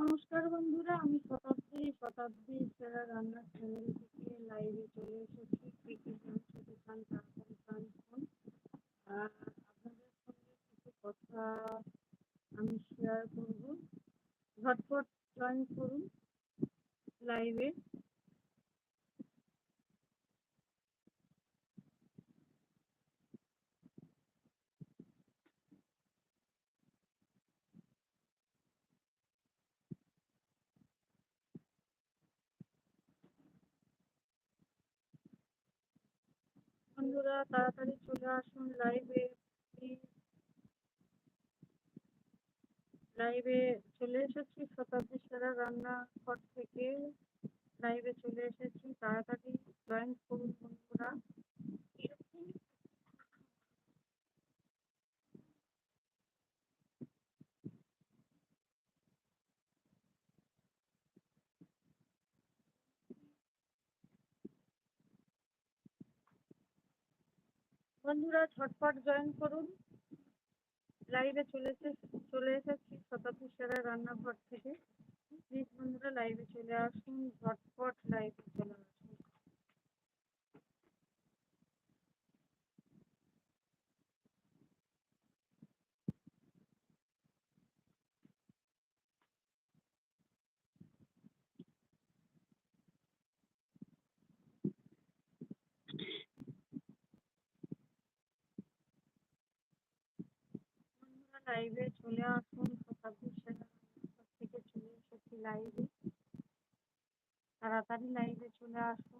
নমস্কার বন্ধুরা, আমি শতাব্দী শতাব্দী সেরা রান্নার চ্যানেল থেকে লাইভে চলে এসেছি কে কে খেতে চান তাড়াতাড়ি গান শুন আপনাদের সঙ্গে কিছু কথা আমি শেয়ার করব। ঝটপট জয়েন করুন লাইভে বন্ধুরা, তাড়াতাড়ি চলে আসুন লাইভে লাইভে চলে এসেছি, শতাব্দী সেরা রান্নাঘর থেকে। লাইভে চলে এসেছি, তাড়াতাড়ি জয়েন করুন বন্ধুরা। বন্ধুরা ঝটপট জয়েন করুন। লাইভে চলে চলে এসেছি শতাব্দী সেরা রান্নাঘর থেকে। প্লিজ বন্ধুরা লাইভে চলে আসুন, ঝটপট লাইভে চলে আসুন। লাইভে চলে আসুন শতাব্দী থেকে চলে এসেছি লাইভে তাড়াতাড়ি লাইভে চলে আসুন।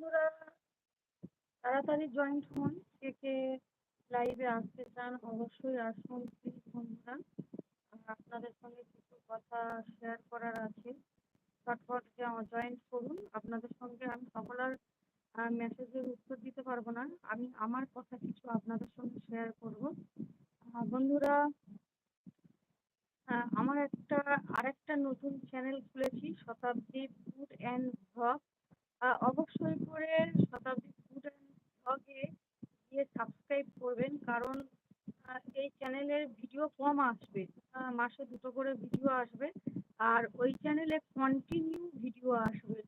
বন্ধুরা, তাড়াতাড়ি জয়েন্ট হন, কে কে লাইভে আসতে চান, অবশ্যই আসুন প্লিজ বন্ধুরা। আপনাদের সঙ্গে কিছু কথা শেয়ার করার আছে ফটফট জয়েন্ট করুন, আপনাদের সঙ্গে আমি সকলের মেসেজের উত্তর দিতে পারব না। আমি আমার কথা কিছু আপনাদের সঙ্গে শেয়ার করব। বন্ধুরা আমার একটা, আরেকটা নতুন চ্যানেল খুলেছি শতাব্দী ফুড অ্যান্ড ব্লগ অবশ্যই করে শতাব্দী ফুড অ্যান্ড ব্লগে গিয়ে সাবস্ক্রাইব করবেন কারণ এই চ্যানেলের ভিডিও কম আসবে মাসে দুটো করে ভিডিও আসবে আর ওই চ্যানেলে কন্টিনিউ ভিডিও আসবে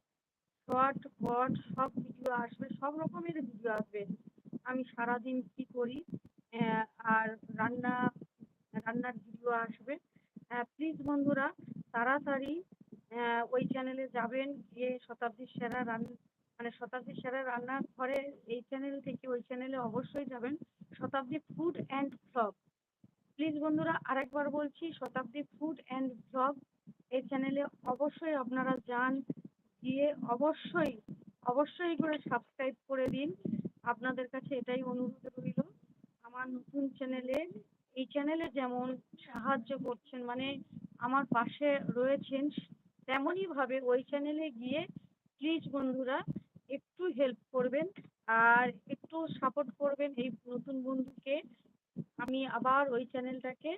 শর্ট বট সব ভিডিও আসবে সব রকমের ভিডিও আসবে আমি সারাদিন কি করি আর রান্না, রান্নার ভিডিও আসবে। প্লিজ বন্ধুরা, তাড়াতাড়ি ওই চ্যানেলে যাবেন, গিয়ে শতাব্দীর সেরা রান মানে শতাব্দীর সেরা রান্নাঘরে এই চ্যানেল থেকে ওই চ্যানেলে অবশ্যই যাবেন, শতাব্দী ফুড অ্যান্ড ব্লগ প্লিজ বন্ধুরা, আরেকবার বলছি, শতাব্দী ফুড অ্যান্ড ব্লগ এই চ্যানেলে অবশ্যই আপনারা যান, গিয়ে অবশ্যই অবশ্যই করে সাবস্ক্রাইব করে দিন। আপনাদের কাছে এটাই অনুরোধ রইল। আমার নতুন চ্যানেলে, এই চ্যানেলে যেমন সাহায্য করছেন মানে আমার পাশে রয়েছেন তেমনই ভাবে ওই চ্যানেলে গিয়ে প্লিজ বন্ধুরা একটু হেল্প করবেন আর একটু সাপোর্ট করবেন এই নতুন বন্ধুকে। আমি আবার ওই চ্যানেলটাকে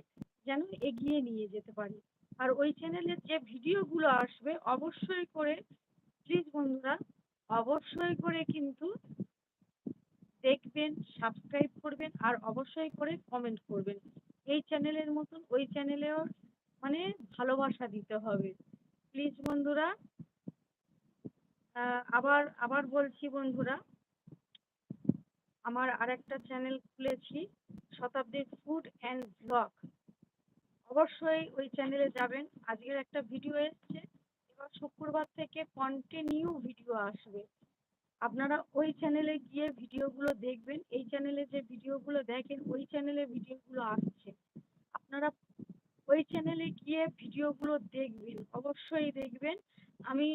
যেন এগিয়ে নিয়ে যেতে পারি। আর ওই চ্যানেলের যে ভিডিওগুলো আসবে, অবশ্যই করে প্লিজ বন্ধুরা, অবশ্যই করে কিন্তু দেখবেন সাবস্ক্রাইব করবেন আর অবশ্যই করে কমেন্ট করবেন। এই চ্যানেলের মতন ওই চ্যানেলেও মানে ভালোবাসা দিতে হবে। প্লিজ বন্ধুরা আবার আবার বলছি বন্ধুরা, আমার আরেকটা চ্যানেল খুলেছি শতাব্দীর ফুড অ্যান্ড ব্লগ অবশ্যই ওই চ্যানেলে যাবেন। আজকের একটা ভিডিও এসছে, এবার শুক্রবার থেকে কন্টিনিউ ভিডিও আসবে। আপনারা ওই চ্যানেলে গিয়ে ভিডিওগুলো দেখবেন, এই চ্যানেলে যে ভিডিওগুলো দেখেন, ওই চ্যানেলে ভিডিওগুলো আসছে। আপনারা ওই চ্যানেলে গিয়ে ভিডিওগুলো দেখবেন, অবশ্যই দেখবেন। আমি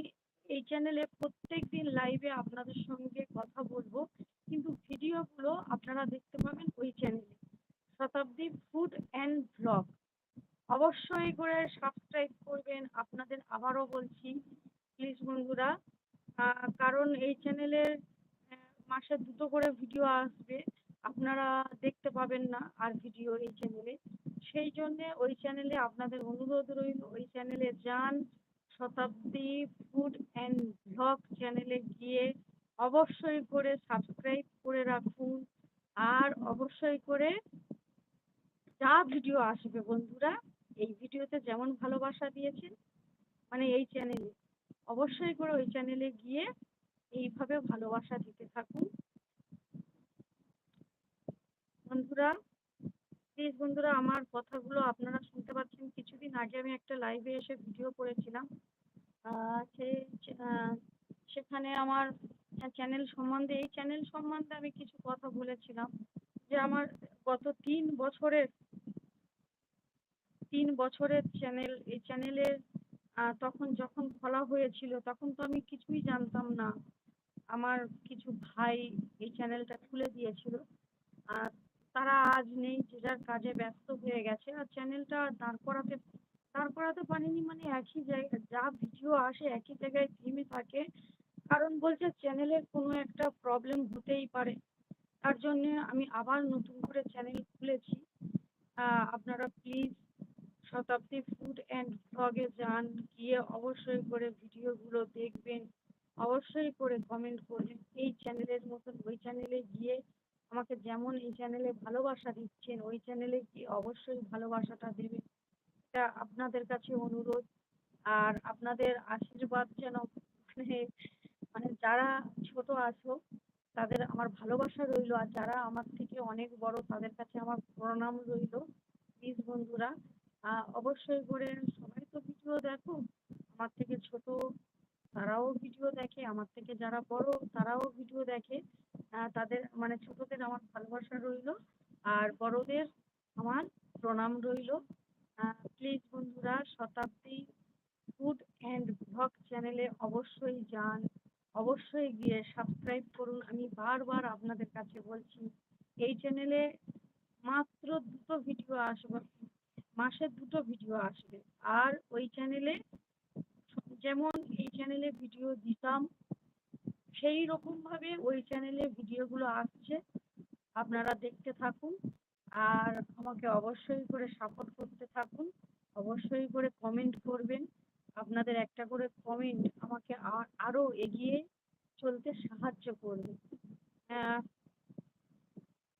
এই চ্যানেলে প্রত্যেক দিন লাইভে আপনাদের সঙ্গে কথা বলব, কিন্তু ভিডিওগুলো আপনারা দেখতে পাবেন ওই চ্যানেলে শতাব্দী ফুড অ্যান্ড ব্লগ অবশ্যই করে সাবস্ক্রাইব করবেন, আপনাদের আবারও বলছি প্লিজ বন্ধুরা কারণ এই চ্যানেলের মাসে দুটো করে ভিডিও আসবে। আপনারা দেখতে পাবেন না আর ভিডিও এই চ্যানেলে সেই জন্যে ওই চ্যানেলে আপনাদের অনুরোধ রইল, ওই চ্যানেলে যান। শতাব্দী ফুড অ্যান্ড ব্লগ চ্যানেলে গিয়ে অবশ্যই করে সাবস্ক্রাইব করে রাখুন। আর অবশ্যই করে যা ভিডিও আসবে বন্ধুরা, এই ভিডিওতে যেমন ভালোবাসা দিয়েছেন মানে এই চ্যানেলে অবশ্যই করে ওই চ্যানেলে গিয়ে এইভাবে ভালোবাসা দিতে থাকুন। বন্ধুরা প্লিজ বন্ধুরা, আমার কথাগুলো আপনারা শুনতে পাচ্ছেন। কিছুদিন আগে আমি একটা লাইভে এসে ভিডিও করেছিলাম। সেই সেখানে আমার চ্যানেল সম্বন্ধে, এই চ্যানেল সম্বন্ধে আমি কিছু কথা বলেছিলাম যে আমার গত তিন বছরের তিন বছরের চ্যানেল এই চ্যানেলের তখন যখন খোলা হয়েছিল, তখন তো আমি কিছুই জানতাম না। আমার কিছু ভাই এই চ্যানেলটা খুলে দিয়েছিল। আর তারা আজ নেই, যে যার কাজে ব্যস্ত হয়ে গেছে। আর চ্যানেলটা দাঁড় করাতে দাঁড় করাতে পারিনি মানে একই জায়গায় যা ভিডিও আসে একই জায়গায় থেমে থাকে। কারণ বলছে চ্যানেলের কোনো একটা প্রবলেম হতেই পারে। তার জন্যে আমি আবার নতুন করে চ্যানেল খুলেছি। আপনারা প্লিজ শতাব্দী ফুড অ্যান্ড ব্লগে যান, গিয়ে অবশ্যই করে ভিডিওগুলো দেখবেন। অবশ্যই করে কমেন্ট করবেন, এই চ্যানেলের মতন, ওই চ্যানেলে গিয়ে আমাকে যেমন এই চ্যানেলে ভালোবাসা দিচ্ছেন, ওই চ্যানেলে গিয়ে অবশ্যই ভালোবাসাটা দেবেন। এটা আপনাদের কাছে অনুরোধ। আর আপনাদের আশীর্বাদ যেন মানে মানে যারা ছোট আছো, তাদের আমার ভালোবাসা রইল। আর যারা আমার থেকে অনেক বড়, তাদের কাছে আমার প্রণাম রইল। প্লিজ বন্ধুরা অবশ্যই করে সবাই তো ভিডিও দেখো। আমার থেকে ছোট, তারাও ভিডিও দেখে। আমার থেকে যারা বড়, তারাও ভিডিও দেখে। তাদের মানে ছোটদের আমার ভালোবাসা রইল। আর বড়দের আমার প্রণাম রইল। প্লিজ বন্ধুরা, শতাব্দী ফুড অ্যান্ড ব্লগ চ্যানেলে অবশ্যই যান। অবশ্যই গিয়ে সাবস্ক্রাইব করুন। আমি বারবার আপনাদের কাছে বলছি, এই চ্যানেলে মাত্র দুটো ভিডিও আসবে। মাসে দুটো ভিডিও আসবে। আর ওই চ্যানেলে যেমন এই চ্যানেলে ভিডিও দিতাম, সেই রকম ভাবে ওই চ্যানেলে ভিডিওগুলো আসছে। আপনারা দেখতে থাকুন আর আমাকে অবশ্যই করে সাপোর্ট করতে থাকুন। অবশ্যই করে কমেন্ট করবেন। আপনাদের একটা করে কমেন্ট আমাকে আরও এগিয়ে চলতে সাহায্য করবে।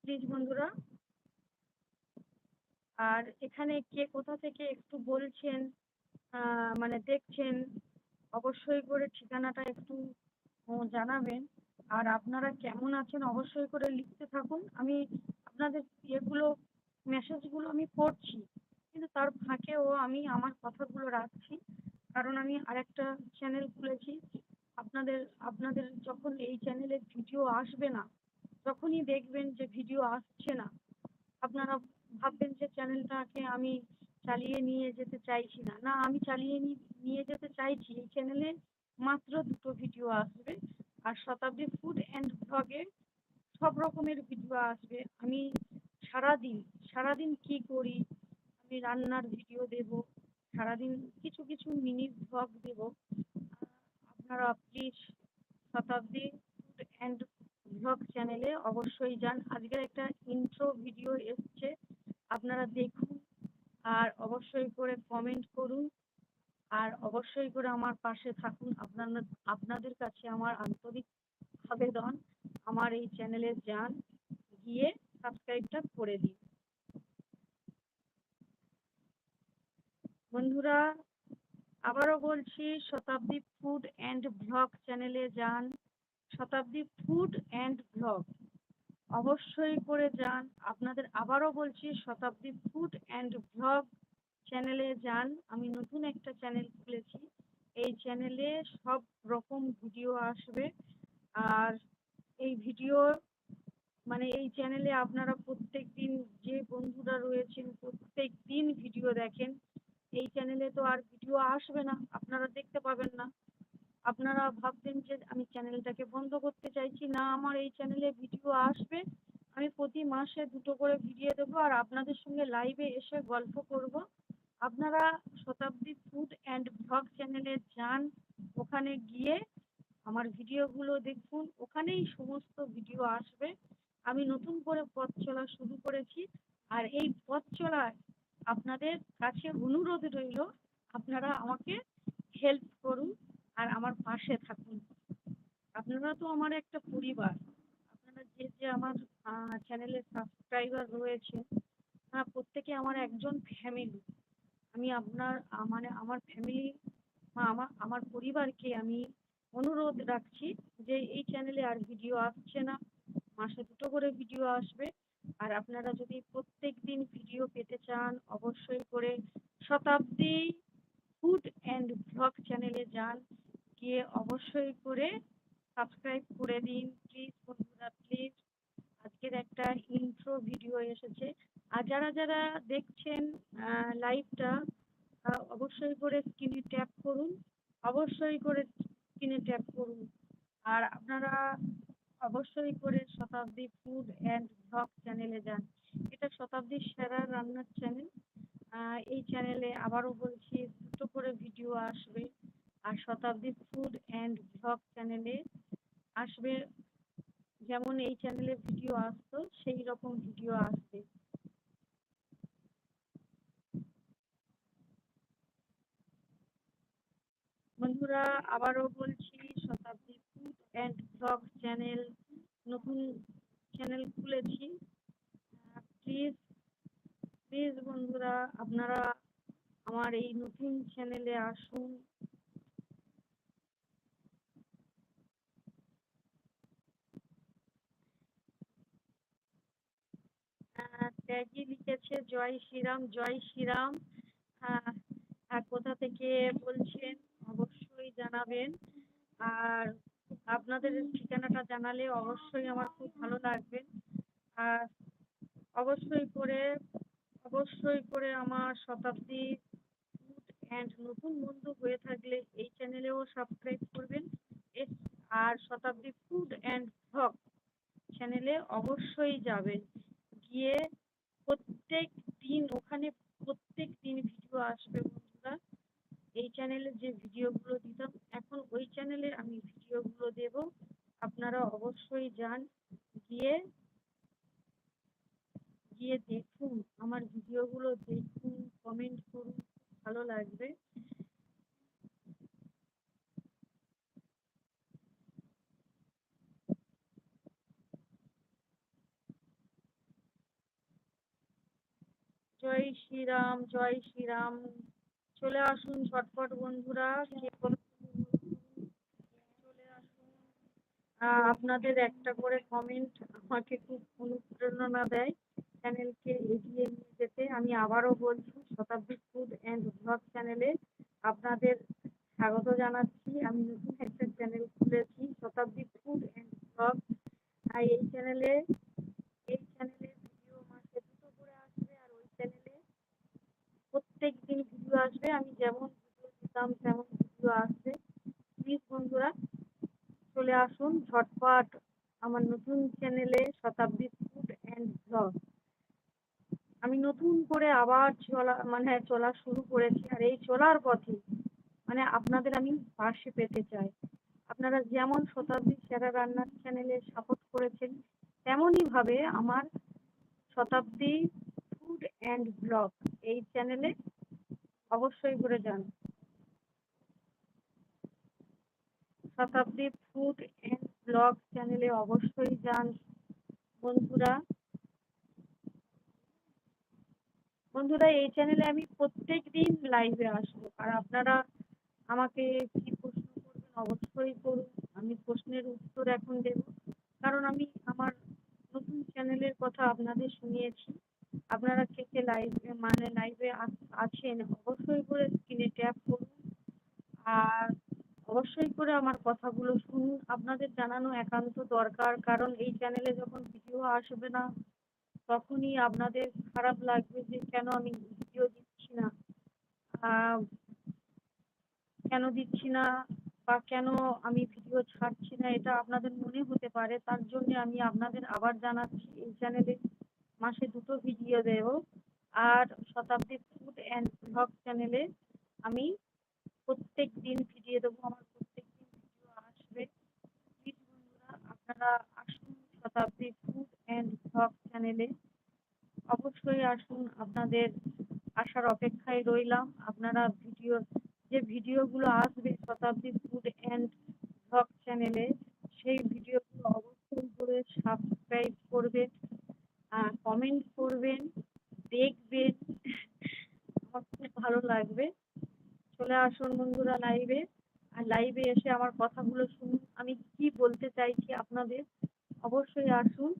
প্লিজ বন্ধুরা আর এখানে কে কোথা থেকে একটু বলছেন মানে দেখছেন, অবশ্যই করে ঠিকানাটা একটু জানাবেন। আর আপনারা কেমন আছেন অবশ্যই করে লিখতে থাকুন। আমি আপনাদের ইয়েগুলো, মেসেজগুলো আমি পড়ছি, কিন্তু তার ফাঁকেও আমি আমার কথাগুলো রাখছি। কারণ আমি আরেকটা চ্যানেল খুলেছি। আপনাদের আপনাদের যখন এই চ্যানেলে ভিডিও আসবে না, তখনই দেখবেন যে ভিডিও আসছে না। আপনারা ভাববেন যে চ্যানেলটাকে আমি চালিয়ে নিয়ে যেতে চাইছি না। না, আমি চালিয়ে নিয়ে যেতে চাইছি। এই চ্যানেলে মাত্র দুটো ভিডিও আসবে। আর শতাব্দী ফুড অ্যান্ড ব্লগে সব রকমের ভিডিও আসবে। আমি সারাদিন সারাদিন কি করি? আমি রান্নার ভিডিও দেব। সারাদিন কিছু কিছু মিনি ব্লগ দেব। আপনারা please Shatabdi food and blog চ্যানেলে অবশ্যই যান। আজকের একটা ইন্ট্রো ভিডিও এসছে। আপনারা দেখুন আর অবশ্যই করে কমেন্ট করুন আর অবশ্যই করে আমার পাশে থাকুন। আপনারা, আপনাদের কাছে আমার আন্তরিক আবেদন, আমার এই চ্যানেলে যান, গিয়ে সাবস্ক্রাইবটা করে দিন। বন্ধুরা, আবারও বলছি, শতাব্দী ফুড অ্যান্ড ব্লগ চ্যানেলে যান। শতাব্দী ফুড অ্যান্ড ব্লগ অবশ্যই করে যান। আপনাদের আবারও বলছি, শতাব্দী ফুড অ্যান্ড ব্লগ চ্যানেলে যান। আমি নতুন একটা চ্যানেল খুলেছি। এই চ্যানেলে সব রকম ভিডিও আসবে। আর এই ভিডিও মানে এই চ্যানেলে আপনারা প্রত্যেক দিন যে বন্ধুরা রয়েছেন প্রত্যেক দিন ভিডিও দেখেন। এই চ্যানেলে তো আর ভিডিও আসবে না। আপনারা দেখতে পাবেন না। আপনারা ভাববেন যে আমি চ্যানেলটাকে বন্ধ করতে চাইছি না আমার এই চ্যানেলে ভিডিও আসবে, আমি প্রতি মাসে দুটো করে ভিডিও দেবো আর আপনাদের সঙ্গে লাইভে এসে গল্প করব। আপনারা শতাব্দী ফুড অ্যান্ড ব্লগ চ্যানেলে যান, ওখানে গিয়ে আমার ভিডিওগুলো দেখুন, ওখানেই সমস্ত ভিডিও আসবে। আমি নতুন করে পথ চলা শুরু করেছি আর এই পথ চলায় আপনাদের কাছে অনুরোধ রইল, আপনারা আমাকে হেল্প করুন আর আমার পাশে থাকুন। আপনারা তো আমার একটা পরিবার। আপনারা যে যে আমার চ্যানেলের সাবস্ক্রাইবার রয়েছে তারা প্রত্যেকে আমার একজন ফ্যামিলি আমি আপনার মানে আমার ফ্যামিলি আমার আমার পরিবারকে আমি অনুরোধ রাখছি যে এই চ্যানেলে আর ভিডিও আসছে না। মাসে দুটো করে ভিডিও আসবে। আর আপনারা যদি প্রত্যেক দিন ভিডিও পেতে চান, অবশ্যই করে শতাব্দী ফুড অ্যান্ড ব্লগ চ্যানেলে যান। গিয়ে অবশ্যই করে সাবস্ক্রাইব করে দিন প্লিজ বন্ধুরা প্লিজ আজকের একটা ইন্ট্রো ভিডিও এসেছে। আর যারা যারা দেখছেন লাইভটা অবশ্যই করে স্ক্রিনে ট্যাপ করুন। অবশ্যই করে স্ক্রিনে ট্যাপ করুন। আর আপনারা অবশ্যই করে শতাব্দী ফুড অ্যান্ড ব্লগ চ্যানেলে যান। এটা শতাব্দীর সেরা রান্নার চ্যানেল এই চ্যানেলে আবারও বলছি, দুটো করে ভিডিও আসবে। আর শতাব্দী ফুড অ্যান্ড ব্লগ চ্যানেলে আসবে। যেমন এই চ্যানেলে ভিডিও আসতো, সেই রকম ভিডিও আসবে। বন্ধুরা, আবারও বলছি, Shatabdi food and blog channel নতুন চ্যানেল খুলেছি। প্লিজ প্লিজ বন্ধুরা, আপনারা আমার এই নতুন চ্যানেলে আসুন। ট্যাগই লিখেছে, জয় শ্রীরাম জয় শ্রীরাম। আর কোথা থেকে বলছেন? অবশ্যই জানাবেন। আর আপনাদের ঠিকানাটা জানালে অবশ্যই আমার খুব ভালো লাগবে। আর অবশ্যই করে অবশ্যই করে আমার শতাব্দী ফুড অ্যান্ড নতুন বন্ধু হয়ে থাকলে এই চ্যানেলেও সাবস্ক্রাইব করবেন। আর শতাব্দী ফুড অ্যান্ড ব্লগ চ্যানেলে অবশ্যই যাবেন। গিয়ে দিন ওখানে প্রত্যেক দিন ভিডিও আসবে বন্ধুরা। এই চ্যানেলে যে ভিডিওগুলো দিতাম, এখন ওই চ্যানেলে আমি ভিডিওগুলো দেব। আপনারা অবশ্যই যান, গিয়ে গিয়ে দেখুন, আমার ভিডিওগুলো দেখুন কমেন্ট করুন ভালো লাগবে। জয় শ্রীরাম জয় শ্রীরাম। চলে আসুন ঝটপট বন্ধুরা। চলে আসুন। আপনাদের একটা করে কমেন্ট আমাকে খুব অনুপ্রেরণা দেয় চ্যানেলকে এগিয়ে নিয়ে যেতে। আমি আবারও বলছি, শতাব্দী ফুড অ্যান্ড ব্লগ চ্যানেলে আপনাদের স্বাগত জানাচ্ছি। আমি নতুন একটা চ্যানেল খুলেছি, শতাব্দী ফুড অ্যান্ড ব্লগ এই চ্যানেলে এই চ্যানেলে ভিডিও মাসে দুটো করে আসবে আর ওই চ্যানেলে প্রত্যেক দিন ভিডিও আসবে, আমি যেমন ভিডিও দিতাম, তেমন ভিডিও আসবে। প্লিজ বন্ধুরা, চলে আসুন ঝটপট আমার নতুন চ্যানেলে শতাব্দী ফুড অ্যান্ড ব্লগ আমি নতুন করে আবার চলা মানে চলা শুরু করেছি, আর এই চলার পথে মানে আপনাদের আমি পাশে পেতে চাই। আপনারা যেমন শতাব্দী সেরা রান্নার চ্যানেলে সাপোর্ট করেছেন, তেমনই ভাবে আমার শতাব্দী ফুড অ্যান্ড ব্লগ এই চ্যানেলে অবশ্যই করে যান। শতাব্দী ফুড অ্যান্ড ব্লগ চ্যানেলে অবশ্যই যান বন্ধুরা। বন্ধুরা, এই চ্যানেলে আমি প্রত্যেক দিন লাইভে আসব। আর আপনারা আমাকে কি প্রশ্ন করবেন অবশ্যই করুন। আমি প্রশ্নের উত্তর এখন দেব। কারণ আমি আমার নতুন চ্যানেলের কথা আপনাদের শুনিয়েছি। আপনারা কে কে লাইভে মানে লাইভে আছেন, অবশ্যই করে স্ক্রিনে ট্যাপ করুন। আর অবশ্যই করে আমার কথাগুলো শুনুন। আপনাদের জানানো একান্ত দরকার, কারণ এই চ্যানেলে যখন ভিডিও আসবে না, তখনই আপনাদের খারাপ লাগবে যে কেন আমি ভিডিও দিচ্ছি না কেন দিচ্ছি না, বা কেন আমি ভিডিও ছাড়ছি না, এটা আপনাদের মনে হতে পারে। তার জন্য আমি আপনাদের আবার জানাচ্ছি এই চ্যানেলে মাসে দুটো video Dev. R Shatabdi food and blog চ্যানেলে আমি প্রত্যেক দিন ভিডিও দেবো, আমার প্রত্যেক দিন ভিডিও আসবে। বন্ধুরা, আপনারা আসুন শতাব্দী ফুড অ্যান্ড ব্লগ চ্যানেলে অবশ্যই আসুন, আপনাদের আসার অপেক্ষায় রইলাম। আপনারা ভিডিও যে ভিডিওগুলো আসবে শতাব্দী ফুড অ্যান্ড ব্লগ চ্যানেলে সেই ভিডিওগুলো অবশ্যই করে সাবস্ক্রাইব করবেন। কমেন্ট করবেন, দেখবেন। আমার খুব ভালো লাগবে। চলে আসুন বন্ধুরা লাইভে আর লাইভে এসে আমার কথাগুলো শুনুন। আমি কি বলতে চাইছি আপনাদের, অবশ্যই আসুন।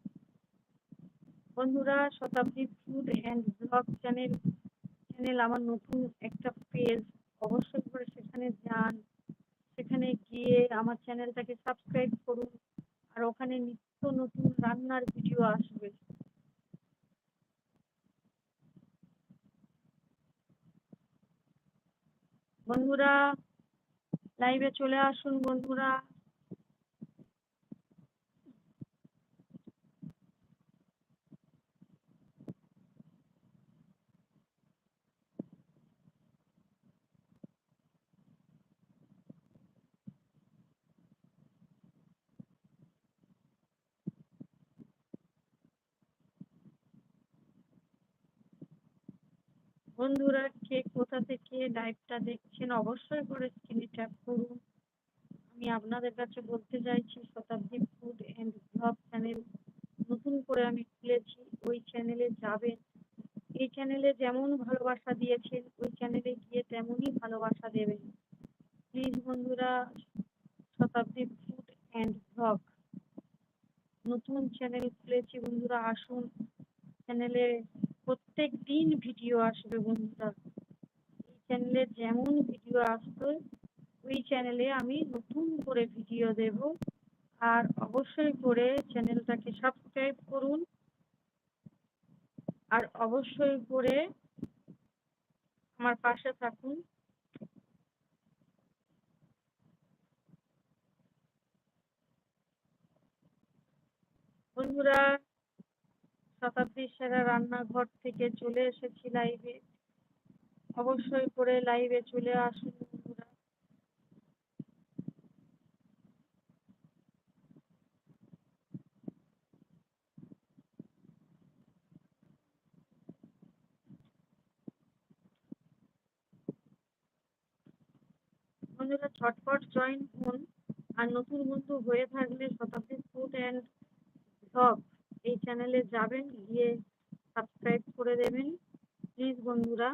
বন্ধুরা, Shatabdi food and blog channel channel আমার নতুন একটা পেজ অবশ্যই করে সেখানে যান। সেখানে গিয়ে আমার চ্যানেলটাকে সাবস্ক্রাইব করুন। আর ওখানে নিত্য নতুন রান্নার ভিডিও আসবে। বন্ধুরা লাইভে চলে আসুন বন্ধুরা। বন্ধুরা কে কোথা থেকে লাইভটা দেখছেন অবশ্যই করে স্ক্রিনে ট্যাপ করুন। আমি আপনাদের কাছে বলতে চাইছি, শতাব্দী ফুড অ্যান্ড ব্লগ চ্যানেল নতুন করে আমি খুলেছি। ওই চ্যানেলে যাবেন। এই চ্যানেলে যেমন ভালোবাসা দিয়েছেন, ওই চ্যানেলে গিয়ে তেমনই ভালোবাসা দেবেন। প্লিজ বন্ধুরা, শতাব্দী ফুড অ্যান্ড ব্লগ নতুন চ্যানেল খুলেছি বন্ধুরা, আসুন। চ্যানেলে দিন ভিডিও আসবে বন্ধুরা। এই চ্যানেলে যেমন ভিডিও আসবে, ওই চ্যানেলে আমি নতুন করে ভিডিও দেব। আর অবশ্যই করে চ্যানেলটাকে সাবস্ক্রাইব করুন। আর অবশ্যই করে আমার পাশে থাকুন। বন্ধুরা শতাব্দীর সেরা রান্নাঘর থেকে চলে এসেছি লাইভে অবশ্যই করে লাইভে চলে আসুন বন্ধুরা। ঝটপট জয়েন হন আর নতুন বন্ধু হয়ে থাকলে শতাব্দী ফুড অ্যান্ড এই চ্যানেলে যাবেন গিয়ে সাবস্ক্রাইব করে দেবেন। প্লিজ বন্ধুরা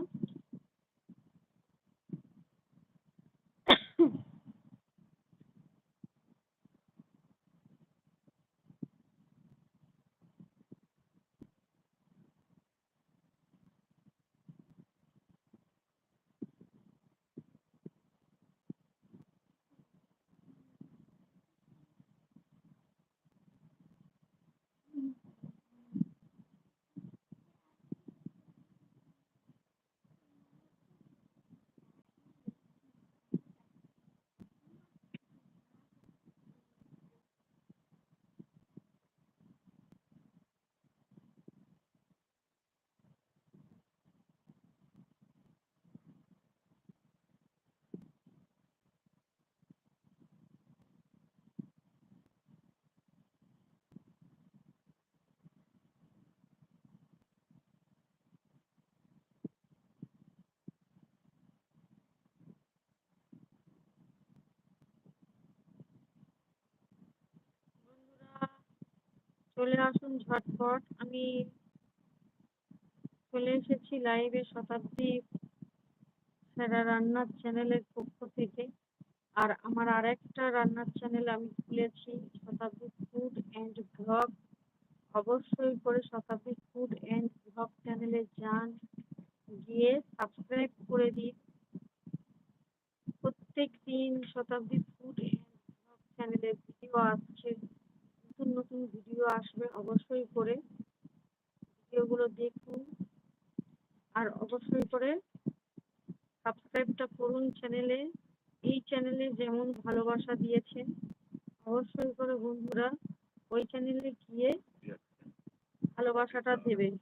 চলে আসুন ঝটপট। আমি চলে এসেছি লাইভে শতাব্দী সেরা রান্নার চ্যানেলের পক্ষ থেকে। আর আমার আর একটা রান্নার চ্যানেল আমি খুলেছি, শতাব্দী ফুড অ্যান্ড ব্লগ অবশ্যই করে শতাব্দী ফুড অ্যান্ড ব্লগ চ্যানেলে যান, গিয়ে সাবস্ক্রাইব করে দিন। প্রত্যেক দিন শতাব্দী ফুড অ্যান্ড ব্লগ চ্যানেলে ভিডিও আসছে। নতুন নতুন ভিডিও আসবে অবশ্যই করে ভিডিওগুলো দেখুন। আর অবশ্যই করে সাবস্ক্রাইবটা করুন চ্যানেলে এই চ্যানেলে যেমন ভালোবাসা দিয়েছেন অবশ্যই করে বন্ধুরা ওই চ্যানেলে গিয়ে ভালোবাসাটা দেবেন।